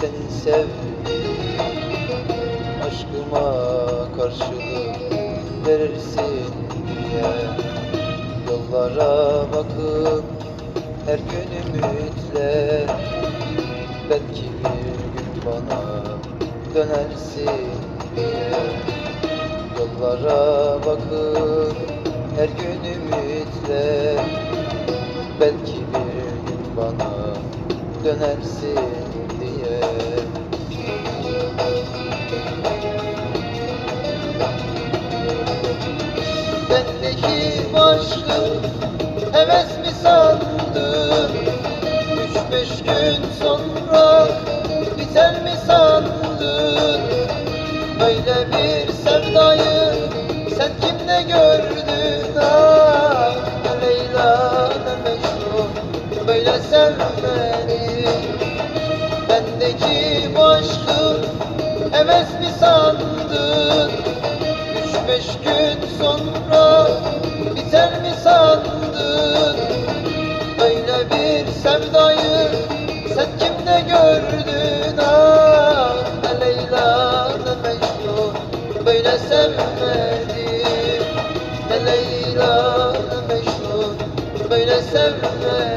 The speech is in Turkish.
senin sevdiğin Aşkıma karşılık verirsin diye. Yollara bakıp her gün ümitle Belki bir gün bana dönersin diye. Yollara bakıp her gün ümitle Belki bir gün bana dönersin diye Bendeki aşkı heves mi sandın Üç beş gün sonra biter mi sandın Böyle bir sevdayı sen kimde gördün? Ah Leyla ne Mecnun böyle sevmedi Bendeki bu aşkı heves mi sandın gün sonra biter mi sandın? Böyle bir sevdayı sen kimde gördün? Ah Ne Leyla ne Mecnun böyle sevmedi Ne Leyla ne Mecnun böyle sevmedi